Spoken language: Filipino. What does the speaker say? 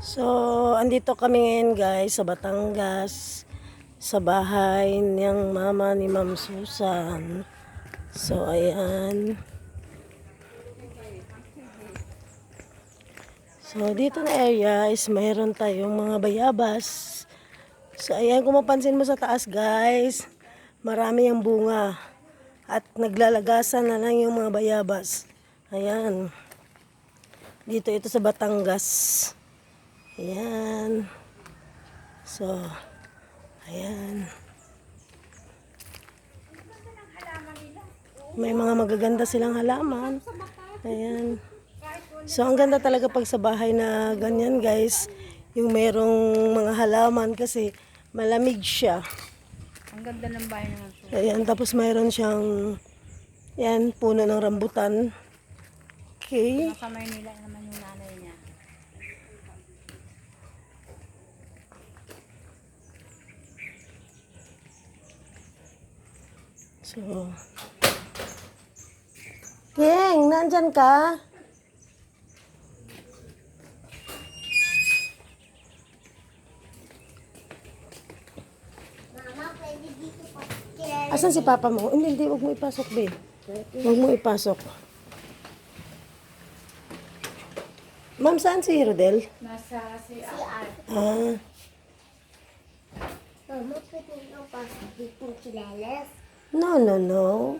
So, andito kami ngayon guys sa Batangas sa bahay niyang mama ni Ma'am Susan. So, ayan. So, dito na area is mayroon tayong mga bayabas. So, ayan, kung mapansin mo sa taas guys, marami yung bunga. At naglalagasan na lang yung mga bayabas. Ayan. Dito ito sa Batangas. Ayan. So, ayan. May mga magaganda silang halaman. Ayan. So, ang ganda talaga pag sa bahay na ganyan, guys. Yung merong mga halaman kasi malamig siya. Ang ganda ng bahay naman siya. Ayan, tapos mayroon siyang, yan, puno ng rambutan. Okay. Nasa Maynila naman yung So, Yeng, nandyan ka? Asan si papa mo? Hindi, hindi, huwag mo ipasok, be. Huwag mo ipasok. Ma'am, saan si Rodel? Nasa si Ah, Mama, pwede mo pasok dito chinelas? No, no, no.